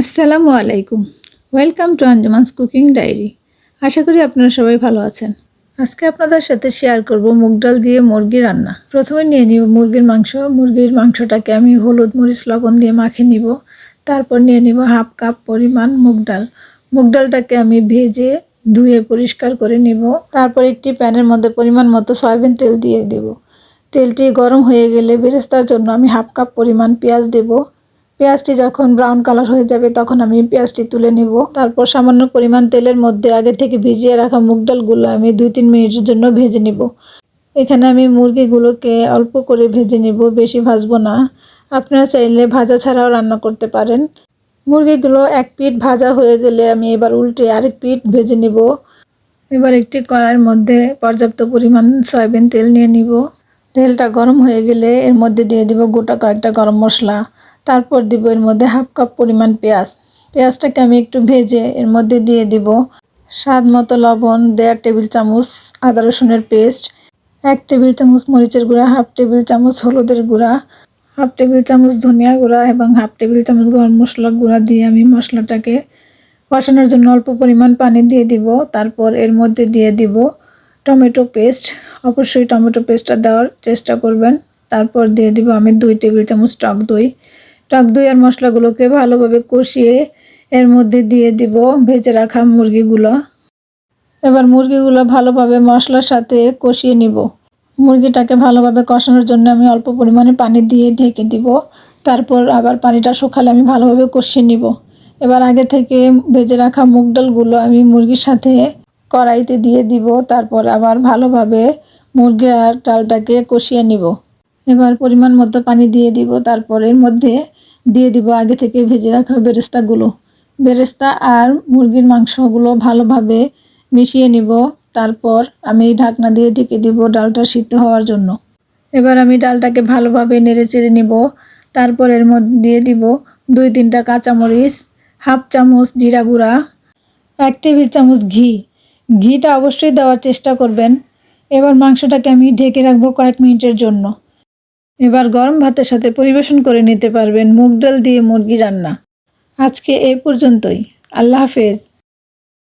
আসসালামু আলাইকুম। Welcome to Anjuman's cooking diary আশা করি আপনারা সবাই ভালো আছেন। আজকে আপনাদের সাথে শেয়ার করব মুগ ডাল দিয়ে মুরগি রান্না। প্রথমে নিয়ে নিব মুরগির মাংস। মুরগির মাংসটাকে আমি হলুদ মরিচ, লবণ দিয়ে মাখিয়ে নিব। তারপর নিয়ে নিব হাফ কাপ পরিমাণ মুগ ডাল। মুগ ডালটাকে আমি ভেজে ধুয়ে পরিষ্কার করে নিব। তারপর একটি প্যানের মধ্যে পরিমাণ মতো সয়াবিন তেল দিয়ে দেব। তেলটি গরম হয়ে গেলে বেরেস্তার জন্য আমি হাফ কাপ পরিমাণ পেঁয়াজ দেব। পেঁয়াজটি যখন ব্রাউন কালার হয়ে যাবে, তখন আমি পেঁয়াজটি তুলে নিব। তারপর সামান্য পরিমাণ তেলের মধ্যে আগে থেকে ভিজিয়ে রাখা মুগ ডালগুলো আমি দুই তিন মিনিটের জন্য ভেজে নিব। এখানে আমি মুরগিগুলোকে অল্প করে ভেজে নিব, বেশি ভাজবো না। আপনারা চাইলে ভাজা ছাড়াও রান্না করতে পারেন। মুরগিগুলো এক পিঠ ভাজা হয়ে গেলে আমি এবার উল্টে আরেক পিঠ ভেজে নিব। এবার একটি কড়াইয়ের মধ্যে পর্যাপ্ত পরিমাণ সয়াবিন তেল নিয়ে নিব। তেলটা গরম হয়ে গেলে এর মধ্যে দিয়ে দিব গোটা কয়েকটা গরম মশলা। তারপর দিব এর মধ্যে হাফ কাপ পরিমাণ পেঁয়াজ। পেঁয়াজটাকে আমি একটু ভেজে এর মধ্যে দিয়ে দিব স্বাদ মতো লবণ, দেড় টেবিল চামচ আদা রসুনের পেস্ট, এক টেবিল চামচ মরিচের গুঁড়া, হাফ টেবিল চামচ হলুদের গুঁড়া, হাফ টেবিল চামচ ধনিয়া গুঁড়া এবং হাফ টেবিল চামচ গরম মশলা গুঁড়া দিয়ে আমি মশলাটাকে কষানোর জন্য অল্প পরিমাণ পানি দিয়ে দিব। তারপর এর মধ্যে দিয়ে দিব টমেটো পেস্ট। অবশ্যই টমেটো পেস্টটা দেওয়ার চেষ্টা করবেন। তারপর দিয়ে দিব আমি দুই টেবিল চামচ টক দই। টক দই আর মশলাগুলোকে ভালোভাবে কষিয়ে এর মধ্যে দিয়ে দিব ভেজে রাখা মুরগিগুলো। এবার মুরগিগুলো ভালোভাবে মশলার সাথে কষিয়ে নিব। মুরগিটাকে ভালোভাবে কষানোর জন্য আমি অল্প পরিমাণে পানি দিয়ে ঢেকে দিব। তারপর আবার পানিটা শুকালে আমি ভালোভাবে কষিয়ে নিব। এবার আগে থেকে ভেজে রাখা মুগ ডালগুলো আমি মুরগির সাথে কড়াইতে দিয়ে দিব। তারপর আবার ভালোভাবে মুরগি আর ডালটাকে কষিয়ে নিব। এবার পরিমাণ মতো পানি দিয়ে দিব তারপর এর মধ্যে দিয়ে দিব আগে থেকে ভেজে রাখা বেরেস্তাগুলো। বেরেস্তা আর মুরগির মাংসগুলো ভালোভাবে মিশিয়ে নিব, তারপর আমি ঢাকনা দিয়ে ঢেকে দিব ডালটা সিদ্ধ হওয়ার জন্য। এবার আমি ডালটাকে ভালোভাবে নেড়ে চেড়ে নিব তারপর এর মধ্যে দিয়ে দিব দুই তিনটা কাঁচামরিচ, হাফ চামচ জিরা গুঁড়া, এক টেবিল চামচ ঘি। ঘিটা অবশ্যই দেওয়ার চেষ্টা করবেন। এবার মাংসটাকে আমি ঢেকে রাখব কয়েক মিনিটের জন্য। এবার গরম ভাতের সাথে পরিবেশন করে নিতে পারবেন মুগ ডাল দিয়ে মুরগি রান্না। আজকে এ পর্যন্তই। আল্লাহ হাফেজ।